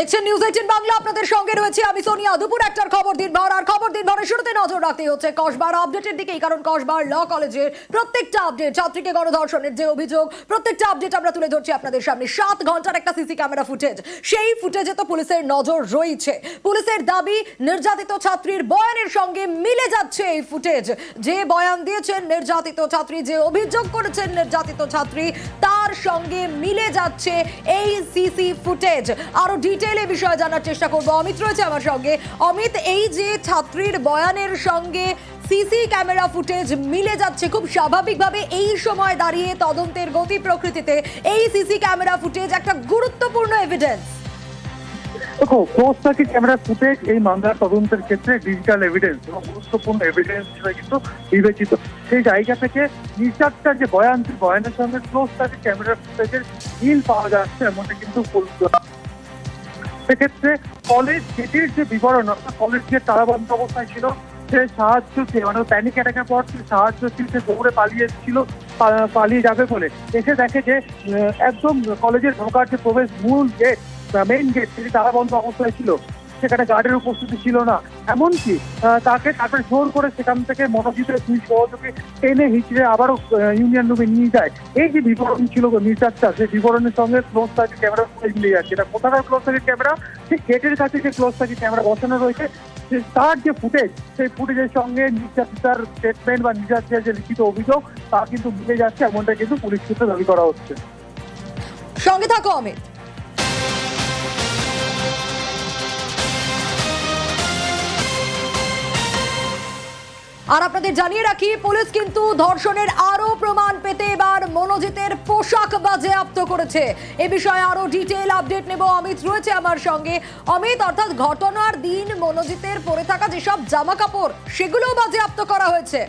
দেখছেন news eighteen Bangla, আপনাদের সঙ্গে রয়েছে আমি সোনিয়া। দুপুর একটার খবর দিনভর, আর খবর দিনভরের শুরুতে নজর রাখতে হচ্ছে কসবার আপডেটের দিকেই, কারণ কসবার ল কলেজের প্রত্যেকটা আপডেট, ছাত্রীকে গণধর্ষণের যে অভিযোগ, প্রত্যেকটা আপডেট আমরা তুলে ধরছি আপনাদের সামনে। সাত ঘণ্টার একটা সিসি ক্যামেরা ফুটেজ। সেই ফুটেজে তো পুলিশের নজর রয়েছে। পুলিশের দাবি, নির্যাতিত ছাত্রীর বয়ানের সঙ্গে মিলে যাচ্ছে এই ফুটেজ। যে বয়ান দিয়েছেন নির্যাতিত ছাত্রী, যে অভিযোগ করেছেন নির্যাতিত ছাত্রী তার সঙ্গে মিলে যাচ্ছে এই সিসি ফুটেজ। আরও ডিটেলে বিষয়ে জানার চেষ্টা করব। অমিত রয়েছে আমার সঙ্গে। অমিত, এই যে ছাত্রীর বয়ানের সঙ্গে সিসি ক্যামেরা ফুটেজ মিলে যাচ্ছে, খুব স্বাভাবিকভাবে এই সময় দাঁড়িয়ে তদন্তের গতি প্রকৃতিতে এই সিসি ক্যামেরা ফুটেজ একটা গুরুত্বপূর্ণ এভিডেন্স দেখো ক্লোজ সার্কিট ক্যামেরা ফুটেজ এই মামলার তদন্তের ক্ষেত্রে ডিজিটাল এভিডেন্স এবং গুরুত্বপূর্ণ এভিডেন্স হিসেবে কিন্তু বিবেচিত। সেই জায়গা থেকে নির্যাতটার যে বয়ান বয়ানের সঙ্গে ক্লোজ সার্কিট ক্যামেরা ফুটেজের মিল পাওয়া যাচ্ছে এমনটা কিন্তু সেক্ষেত্রে কলেজ গেটের যে বিবরণ, অর্থাৎ কলেজ গেট তালাবন্ধ অবস্থায় ছিল, সে সাহায্য চেয়ে মানে প্যানিক অ্যাটাকের পর সে সাহায্য চেয়ে সে দৌড়ে পালিয়ে এসেছিল পালিয়ে যাবে বলে। এসে দেখে যে একদম কলেজের ঢোকার যে প্রবেশ মূল গেট মেইন গেট সেটি তালাবন্ধ অবস্থায় ছিল, সেখানে গার্ডের উপস্থিতি ছিল না। এমনকি তাকে তারপরে জোর করে সেখান থেকে মনোজিতের দুই সহযোগী টেনে হিচড়ে আবারও ইউনিয়ন রুমে নিয়ে যায়। এই যে বিবরণ ছিল নির্যাতটা, সেই বিবরণের সঙ্গে ক্লোজ সার্কিট ক্যামেরা মিলে যাচ্ছে। এটা কোথাকার ক্লোজ সার্কিট ক্যামেরা সেই গেটের কাছে যে ক্লোজ সার্কিট ক্যামেরা বসানো রয়েছে তার যে ফুটেজ সেই ফুটেজের সঙ্গে নির্যাতিতার স্টেটমেন্ট বা নির্যাতিতার যে লিখিত অভিযোগ, তা কিন্তু মিলে যাচ্ছে এমনটা কিন্তু পুলিশ সূত্রে দাবি করা হচ্ছে। সঙ্গে থাকো অমিত। আর আপনাদের জানিয়ে রাখি, পুলিশ কিন্তু ধর্ষণের আরও প্রমাণ পেতে এবার মনোজিতের পোশাক বাজেয়াপ্ত করেছে। এ বিষয়ে আরও ডিটেল আপডেট নেব। অমিত রয়েছে আমার সঙ্গে। অমিত, অর্থাৎ ঘটনার দিন মনোজিতের পরে থাকা যেসব জামা কাপড় সেগুলোও বাজেয়াপ্ত করা হয়েছে।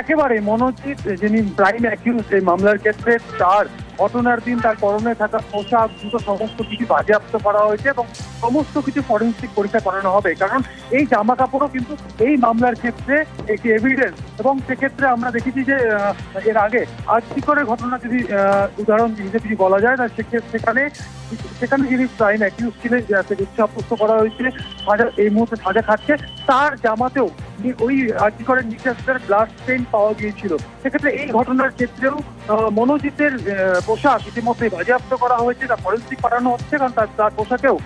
একেবারে মনোজিৎ, যিনি প্রাইম অ্যাকিউজ এই মামলার ক্ষেত্রে, তার ঘটনার দিন তার পরনে থাকা পোশাক, জুতো সমস্ত কিছু বাজেয়াপ্ত করা হয়েছে এবং সমস্ত কিছু ফরেন্সিক পরীক্ষা করানো হবে। কারণ এই জামা কাপড়ও কিন্তু এই মামলার ক্ষেত্রে একটি এভিডেন্স এবং সেক্ষেত্রে আমরা দেখেছি যে এর আগে আর্থিকরের ঘটনা যদি উদাহরণ হিসেবে যদি বলা যায় না সেক্ষেত্রে সেখানে সেখানে যিনি প্রাইম অ্যাকিউজ ছিলেন যাকে উচ্চাপ্রস্ত করা হয়েছে। সাজা এই মুহূর্তে সাজা খাচ্ছে। তার জামাতেও ওই কি করেন নির্যাতনের ব্লাড স্টেন পাওয়া গিয়েছিল। সেক্ষেত্রে এই ঘটনার ক্ষেত্রেও মনোজিতের পোশাক ইতিমধ্যে বাজেয়াপ্ত করা হয়েছে তা ফরেন্সিক পাঠানো হচ্ছে, কারণ তার পোশাকেও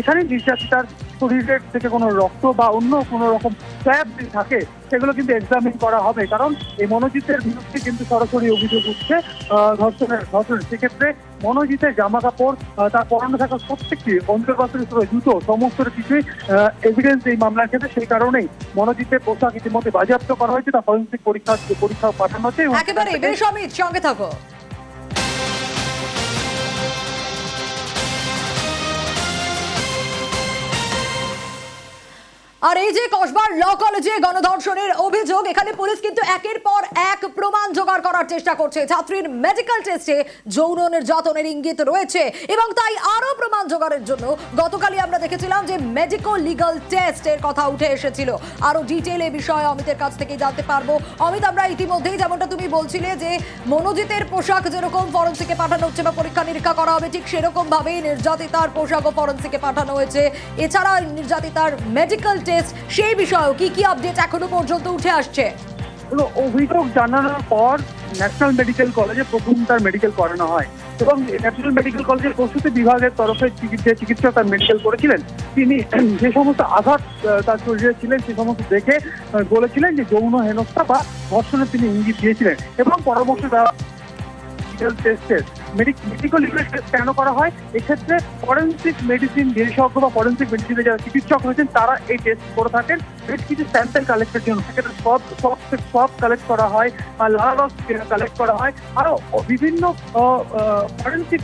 এখানে নির্যাতিতার শরীরের থেকে কোনো রক্ত বা অন্য কোনো রকম স্যাব যদি থাকে, সেগুলো কিন্তু এক্সামিন করা হবে। কারণ এই মনোজিতের বিরুদ্ধে কিন্তু সরাসরি অভিযোগ উঠছে ধর্ষণের ধর্ষণের সেক্ষেত্রে মনোজিতের জামা কাপড় তার পরনে থাকা প্রত্যেকটি অন্তর্বাসের জুতো, সমস্ত কিছুই এভিডেন্স এই মামলার ক্ষেত্রে সেই কারণেই মনোজিতের পোশাক ইতিমধ্যে বাজেয়াপ্ত করা হয়েছে। তা ফরেন্সিক পরীক্ষা পরীক্ষা পাঠানো হচ্ছে একেবারে সঙ্গে থাকো। আর এই যে কসবার ল কলেজে গণধর্ষণের অভিযোগ, এখানে পুলিশ কিন্তু একের পর এক প্রমাণ জোগাড় করার চেষ্টা করছে। ছাত্রীর মেডিকেল টেস্টে যৌন নির্যাতনের ইঙ্গিত রয়েছে এবং তাই আরও প্রমাণ জোগাড়ের জন্য গতকালই আমরা দেখেছিলাম যে মেডিকো লিগাল টেস্টের কথা উঠে এসেছিল। আরও ডিটেল এ বিষয়ে অমিতের কাছ থেকে জানতে পারব। অমিত, আমরা ইতিমধ্যেই যেমনটা তুমি বলছিলে যে মনোজিতের পোশাক যেরকম ফরেন্সিকে পাঠানো হচ্ছে বা পরীক্ষা নিরীক্ষা করা হবে, ঠিক সেরকম ভাবেই নির্যাতিতার পোশাকও ফরেন্সিকে পাঠানো হয়েছে। এছাড়া নির্যাতিতার মেডিকেল টেস্ট সেই বিষয়েও কি কি আপডেট এখনও পর্যন্ত উঠে আসছে? অভিযোগ জানানোর পর ন্যাশনাল মেডিকেল কলেজে প্রথম তার মেডিকেল করানো হয় এবং ন্যাশনাল মেডিকেল কলেজের প্রসূতি বিভাগের তরফে যে চিকিৎসক তার মেডিকেল করেছিলেন। তিনি যে সমস্ত আঘাত তার শরীরে ছিলেন, সে সমস্ত দেখে বলেছিলেন যে যৌন হেনস্থা বা ধর্ষণের তিনি ইঙ্গিত দিয়েছিলেন এবং পরামর্শ দেওয়া টেস্টের মেডিকেল টেস্ট কেন করা হয়? এক্ষেত্রে ফরেন্সিক মেডিসিন বিশেষজ্ঞ বা ফরেন্সিক মেডিসিনে যারা চিকিৎসক রয়েছেন, তারা এই টেস্ট করে থাকেন। বেশ কিছু স্যাম্পেল কালেক্টের জন্য। সেক্ষেত্রে সব সব সব কালেক্ট করা হয়, বা লাল কালেক্ট করা হয়। আরও বিভিন্ন ফরেন্সিক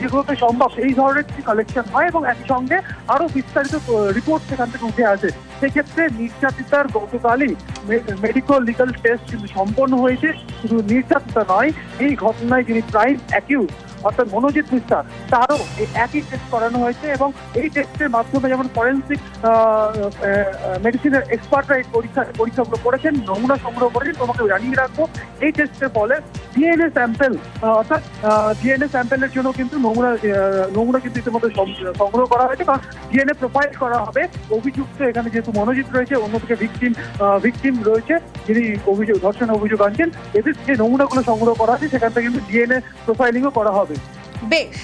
যেগুলোতে সম্ভব। এই ধরনের কিছু কালেকশন হয় এবং একসঙ্গে আরও বিস্তারিত রিপোর্ট সেখান থেকে উঠে আসে। সেক্ষেত্রে নির্যাতিতার গতকালই মেডিকেল লিগাল টেস্ট সম্পন্ন হয়েছে। শুধু নির্যাতিতা নয়, এই ঘটনায় যিনি প্রাইম অ্যাকিউজ অর্থাৎ মনোজিৎ মিশ্রা, তারও একই টেস্ট করানো হয়েছে এবং এই টেস্টের মাধ্যমে যেমন ফরেন্সিক মেডিসিনের এক্সপার্টরা এই পরীক্ষা, পরীক্ষাগুলো করেছেন, নমুনা সংগ্রহ করেছেন তোমাকে জানিয়ে রাখব। এই টেস্টের ফলে ডিএনএ স্যাম্পেল অর্থাৎ ডিএনএ স্যাম্পেলের জন্য কিন্তু নমুনা নমুনা কিন্তু ইতিমধ্যে সংগ্রহ করা হয়েছে কারণ ডিএনএ প্রোফাইল করা হবে। অভিযুক্ত এখানে যেহেতু মনোজিৎ রয়েছে, অন্যদিকে ভিকটিম ভিকটিম রয়েছে, যিনি অভিযোগ ধর্ষণ অভিযোগ আনছেন, এদের যে নমুনাগুলো সংগ্রহ করা আছে সেখান থেকে কিন্তু ডিএনএ প্রোফাইলিংও করা হবে। বেশ।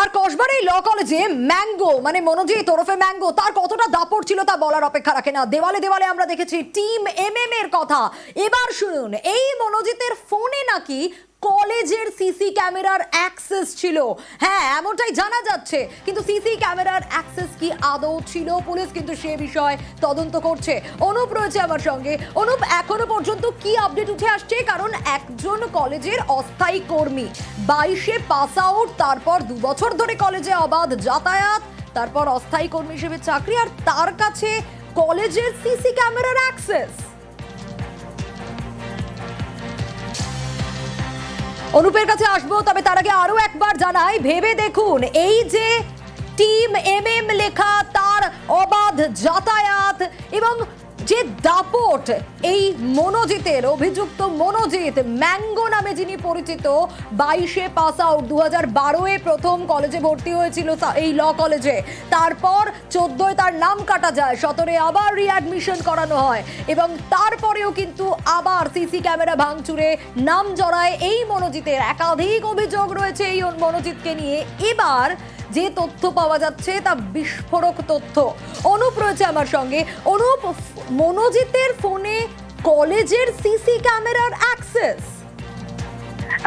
আর কসবার এই ল কলেজে ম্যাঙ্গো মানে মনোজিৎ ওরফে ম্যাঙ্গো, তার কতটা দাপট ছিল তা বলার অপেক্ষা রাখে না। দেওয়ালে দেওয়ালে আমরা দেখেছি টিম এম এম এর কথা। এবার শুনুন, এই মনোজিতের ফোনে নাকি কলেজের সিসি ক্যামেরার অ্যাক্সেস ছিল। হ্যাঁ এমনটাই জানা যাচ্ছে। কিন্তু সিসি ক্যামেরার অ্যাক্সেস কি আদৌ ছিল? পুলিশ কিন্তু সে বিষয়ে তদন্ত করছে। অনুপ রয়েছে আমার সঙ্গে। অনুপ, এখনও পর্যন্ত কি আপডেট উঠে আসছে? কারণ একজন কলেজের অস্থায়ী কর্মী, বাইশে পাস আউট তারপর দু বছর ধরে কলেজে অবাধ যাতায়াত, তারপর অস্থায়ী কর্মী হিসেবে চাকরি, আর তার কাছে কলেজের সিসি ক্যামেরার অ্যাক্সেস। অনুপের কাছে আসব, তবে তার আগে আরও একবার জানাই, ভেবে দেখুন, এই যে টিম এম এম লেখা তার অবাধ যাতায়াত এবং যে দাপট, এই মনোজিতের, অভিযুক্ত মনোজিৎ ম্যাঙ্গো নামে যিনি পরিচিত, বাইশে পাস আউট দু হাজার বারোয় প্রথম কলেজে ভর্তি হয়েছিল এই ল কলেজে। তারপর চোদ্দোয় তার নাম কাটা যায় সতেরো আবার রিঅ্যাডমিশন করানো হয় এবং তারপরেও কিন্তু আবার সিসি ক্যামেরা ভাঙচুরে নাম জড়ায় এই মনোজিতের। একাধিক অভিযোগ রয়েছে এই মনোজিৎকে নিয়ে। এবার যে তথ্য পাওয়া যাচ্ছে তা বিস্ফোরক তথ্য। অনুপ রয়েছে আমার সঙ্গে। অনুপ, মনোজিতের ফোনে কলেজের সিসি ক্যামেরার অ্যাক্সেস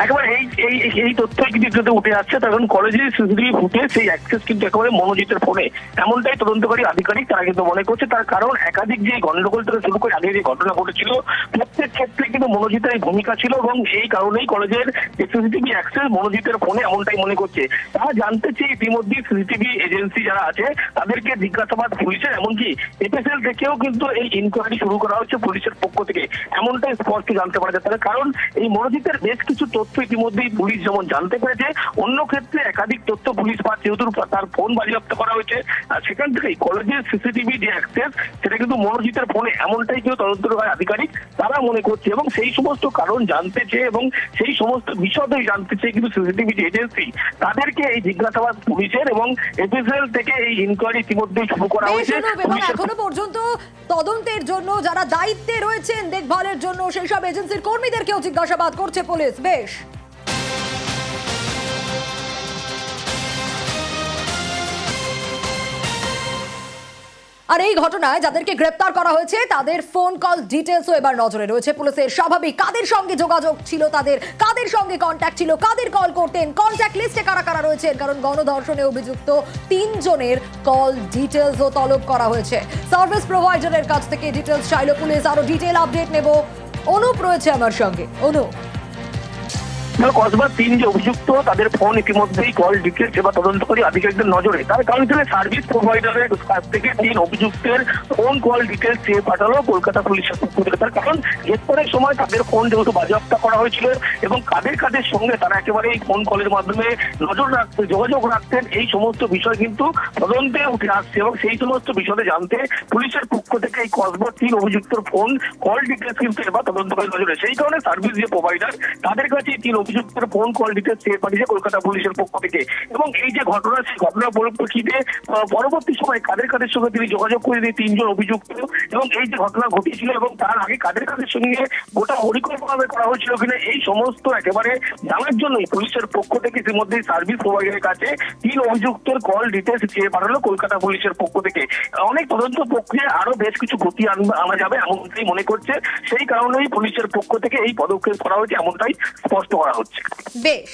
একেবারে এই এই এই তথ্যই কিন্তু উঠে আসছে। তখন কলেজের সিসিটিভি ফুটে সেই অ্যাক্সেস কিন্তু একেবারে মনোজিতের ফোনে এমনটাই তদন্তকারী আধিকারিক তারা কিন্তু মনে করছে। তার কারণ একাধিক যে গন্ডগোল থেকে শুরু করে আগে যে ঘটনা ঘটেছিল, প্রত্যেক ক্ষেত্রে কিন্তু মনোজিতের ভূমিকা ছিল এবং এই কারণেই কলেজের যে সিসিটিভি অ্যাক্সেস মনোজিতের ফোনে এমনটাই মনে করছে। তারা জানতে চেয়ে ইতিমধ্যে সিসিটিভি এজেন্সি যারা আছে, তাদেরকে জিজ্ঞাসাবাদ পুলিশের, এমনকি এপিএসএল থেকেও কিন্তু এই ইনকোয়ারি শুরু করা হচ্ছে পুলিশের পক্ষ থেকে। এমনটাই স্পষ্ট জানতে পারা যাচ্ছে কারণ এই মনোজিতের বেশ কিছু তথ্য ইতিমধ্যেই পুলিশ যেমন জানতে পেরেছে অন্য ক্ষেত্রে একাধিক তথ্য পুলিশ বা যেহেতু তার ফোন বাজেয়াপ্ত করা হয়েছে আর সেখান থেকেই কলেজের সিসিটিভি যে অ্যাক্সেস সেটা কিন্তু মনোজিতের ফোনে এমনটাই কেউ তদন্তকারী আধিকারিক তারা মনে করছে এবং সেই সমস্ত কারণ জানতে চেয়ে এবং সেই সমস্ত বিষয়ই জানতে চেয়ে কিন্তু সিসিটিভি যে এজেন্সি তাদেরকে এই জিজ্ঞাসাবাদ পুলিশের এবং এপিএসএল থেকে এই ইনকোয়ারি ইতিমধ্যেই শুরু করা হয়েছে। এখনও পর্যন্ত তদন্তের জন্য যারা দায়িত্বে রয়েছেন দেখভালের জন্য সেই সব এজেন্সির কর্মীদেরকেও জিজ্ঞাসাবাদ করছে পুলিশ বেশ। আর এই ঘটনায় যাদেরকে গ্রেপ্তার করা হয়েছে, তাদের ফোন কল ডিটেলসও এবার নজরে রয়েছে পুলিশের স্বাভাবিক। কাদের সঙ্গে যোগাযোগ ছিল তাদের? কাদের সঙ্গে কন্ট্যাক্ট ছিল? কাদের কল করতেন? কন্ট্যাক্ট লিস্টে কারা কারা রয়েছেন? কারণ গণধর্ষণে অভিযুক্ত তিনজনের কল ডিটেলসও তলব করা হয়েছে। সার্ভিস প্রোভাইডারের কাছ থেকে ডিটেলস চাইল পুলিশ। আরও ডিটেল আপডেট নেব। অনুপ রয়েছে আমার সঙ্গে। অনুপ। কসবার তিন যে অভিযুক্ত, তাদের ফোন ইতিমধ্যেই কল ডিটেলস সেবা তদন্তকারী আধিকারিকদের নজরে। তার ছিল সার্ভিস প্রোভাইডারের কাছ থেকে তিন অভিযুক্তের ফোন কল ডিটেলস চেয়ে পাঠালো কলকাতা পুলিশের পক্ষ থেকে। তার কারণ গ্রেপ্তারের সময় তাদের ফোন যেহেতু বাজেয়াপ্ত করা হয়েছিল এবং কাদের কাদের সঙ্গে তারা একেবারে এই ফোন কলের মাধ্যমে নজর রাখতে, যোগাযোগ রাখতেন, এই সমস্ত বিষয় কিন্তু তদন্তে উঠে আসছে এবং সেই সমস্ত বিষয়ে জানতে পুলিশের পক্ষ থেকে এই কসবার তিন অভিযুক্তর ফোন কল ডিটেলস কিন্তু এবার তদন্তকারী নজরে। সেই কারণে সার্ভিস যে প্রোভাইডার তাদের কাছে তিন অভিযুক্তের ফোন কল ডিটেলস চেয়ে পাঠিয়েছে কলকাতা পুলিশের পক্ষ থেকে। এবং এই যে ঘটনা, সেই ঘটনার পরিপ্রেক্ষিতে পরবর্তী সময় কাদের কাদের সঙ্গে তিনি যোগাযোগ করে দিয়ে তিনজন অভিযুক্ত। এবং এই যে ঘটনা ঘটেছিল এবং তার আগে কাদের কাদের সঙ্গে গোটা পরিকল্পনা করা হয়েছিল কিনা, এই সমস্ত একেবারে জানার জন্যই পুলিশের পক্ষ থেকে ইতিমধ্যে সার্ভিস প্রোভাইডারের কাছে তিন অভিযুক্তের কল ডিটেলস চেয়ে পাঠালো কলকাতা পুলিশের পক্ষ থেকে। অনেক তদন্ত প্রক্রিয়া আরও বেশ কিছু গতি আনা যাবে এমনটাই মনে করছে। সেই কারণেই পুলিশের পক্ষ থেকে এই পদক্ষেপ করা হয়েছে, এমনটাই স্পষ্ট করা হচ্ছে বেশ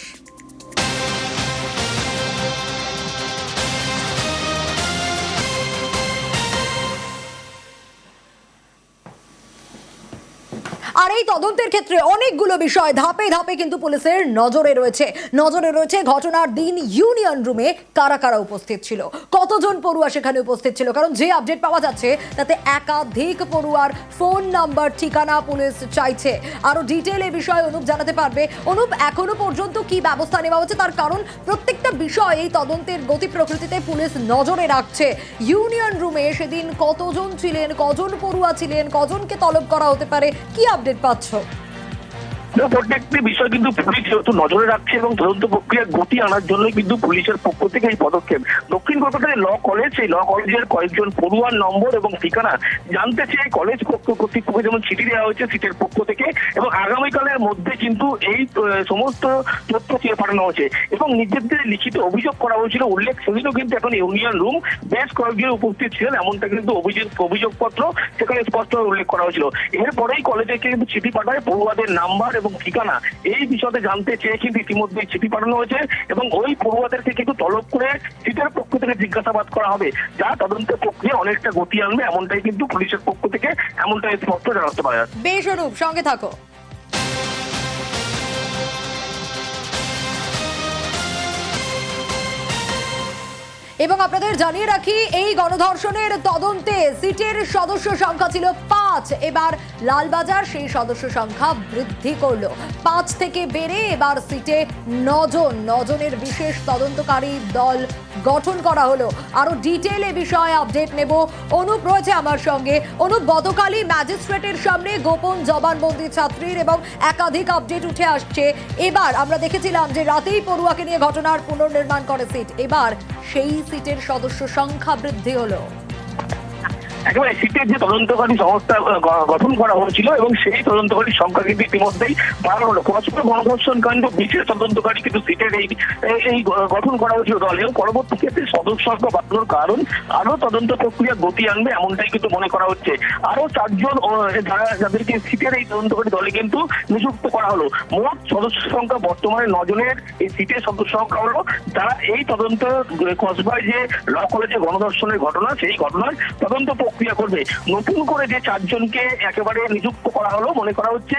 আর এই তদন্তের ক্ষেত্রে অনেকগুলো বিষয় ধাপে ধাপে কিন্তু পুলিশের নজরে রয়েছে। নজরে রয়েছে ঘটনার দিন ইউনিয়ন রুমে কারা কারা উপস্থিত ছিল? কতজন পড়ুয়া সেখানে উপস্থিত ছিল? কারণ যে আপডেট পাওয়া যাচ্ছে, তাতে একাধিক পড়ুয়ার ফোন নাম্বার, ঠিকানা পুলিশ চাইছে। আরও ডিটেল এ বিষয়ে অনুপ জানাতে পারবে। অনুপ, এখনও পর্যন্ত কি ব্যবস্থা নেওয়া হচ্ছে? তার কারণ প্রত্যেকটা বিষয় এই তদন্তের গতি প্রকৃতিতে পুলিশ নজরে রাখছে। ইউনিয়ন রুমে সেদিন কতজন ছিলেন, কজন পড়ুয়া ছিলেন, কজনকে তলব করা হতে পারে? কি আপডেট পাচ্ছ প্রত্যেকটি বিষয় কিন্তু পুলিশ যেহেতু নজরে রাখছে এবং তদন্ত প্রক্রিয়ার গতি আনার জন্য কিন্তু পুলিশের পক্ষ থেকে এই পদক্ষেপ। দক্ষিণ কলকাতার ল কলেজ এই ল কলেজের কয়েকজন পড়ুয়ার নম্বর এবং ঠিকানা জানতে চেয়ে কলেজ পক্ষ কর্তৃপক্ষ যেমন চিঠি দেওয়া হয়েছে সিটের পক্ষ থেকে এবং আগামীকালের মধ্যে কিন্তু এই সমস্ত তথ্য চেয়ে পাঠানো হয়েছে এবং নিজেদের লিখিত অভিযোগ করা হয়েছিল। উল্লেখ সেদিনও কিন্তু এখন ইউনিয়ন রুম বেশ কয়েকজন উপস্থিত ছিলেন, এমনটা কিন্তু অভিযোগ, অভিযোগপত্র সেখানে স্পষ্ট উল্লেখ করা হয়েছিল। এরপরেই কলেজে কিন্তু চিঠি পাঠায় পড়ুয়াদের নাম্বার এবং ঠিকানা এই বিষয়ে জানতে চেয়ে কিন্তু ইতিমধ্যে চিঠি পাঠানো হয়েছে এবং ওই পড়ুয়াদেরকে কিন্তু তলব করে সিটের পক্ষ থেকে জিজ্ঞাসাবাদ করা হবে। যা তদন্তের প্রক্রিয়া অনেকটা গতি আনবে, এমনটাই কিন্তু পুলিশের পক্ষ থেকে এমনটাই স্পষ্ট জানাতে পারা বেশ, অনুপ, সঙ্গে থাকো। এবং আপনাদের জানিয়ে রাখি, এই গণধর্ষণের তদন্তে সিটের সদস্য সংখ্যা ছিল পাঁচ। এবার লালবাজার সেই সদস্য সংখ্যা বৃদ্ধি করল। পাঁচ থেকে বেড়ে এবার সিটে নজন। নজনের বিশেষ তদন্তকারী দল গঠন করা হলো। আরও ডিটেল এ বিষয়ে আপডেট নেব। অনুপ রয়েছে আমার সঙ্গে। অনুপ, গতকালই ম্যাজিস্ট্রেটের সামনে গোপন জবানবন্দি ছাত্রীর এবং একাধিক আপডেট উঠে আসছে। এবার আমরা দেখেছিলাম যে রাতেই পড়ুয়াকে নিয়ে ঘটনার পুনর্নির্মাণ করে সিট। এবার সেই সিটের সদস্য সংখ্যা বৃদ্ধি হলো। একেবারে সিটের যে তদন্তকারী সংস্থা গঠন করা হয়েছিল এবং সেই তদন্তকারী সংখ্যা কিন্তু ইতিমধ্যেই বাড়ানো হলো পরস্পর গণধর্ষণ কাণ্ড, বিশেষ তদন্তকারী কিন্তু সিটের এই, এই- গঠন করা হয়েছিল দল। এবং পরবর্তী ক্ষেত্রে সদস্য বাড়ানোর কারণ আরও তদন্ত প্রক্রিয়া গতি আনবে এমনটাই কিন্তু মনে করা হচ্ছে। আরও চারজন যারা, যাদেরকে সিটের এই তদন্তকারী দলে কিন্তু নিযুক্ত করা হলো। মোট সদস্য সংখ্যা বর্তমানে নজনের এই সিটের সদস্য সংখ্যা হলো যারা এই তদন্ত কসবায় যে ল কলেজে গণধর্ষণের ঘটনা, সেই ঘটনার তদন্ত প্রক্রিয়া করবে। নতুন করে যে চারজনকে একেবারে নিযুক্ত করা হলো, মনে করা হচ্ছে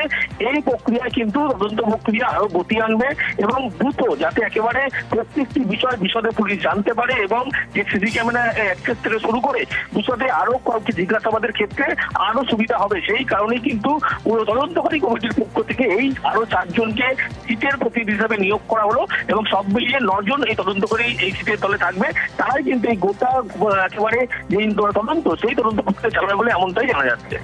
এই প্রক্রিয়ায় কিন্তু তদন্ত প্রক্রিয়া আরও গতি আনবে এবং দ্রুত যাতে একেবারে প্রত্যেকটি বিষয় বিশদে পুলিশ জানতে পারে এবং যে সিসি ক্যামেরা অ্যাক্সেস থেকে শুরু করে বিশদে আরও কয়েকটি জিজ্ঞাসাবাদের ক্ষেত্রে আরও সুবিধা হবে। সেই কারণেই কিন্তু তদন্তকারী কমিটির পক্ষ থেকে এই আরও চারজনকে সিটের প্রতিনিধি হিসাবে নিয়োগ করা হলো এবং সব মিলিয়ে নজন এই তদন্তকারী এই সিটের তলে থাকবে। তারাই কিন্তু এই গোটা, একেবারে যে তদন্ত, সেই তদন্ত প্রক্রিয়া চালাবে বলে এমনটাই জানা যাচ্ছে।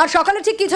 আর সকালে ঠিক কিছু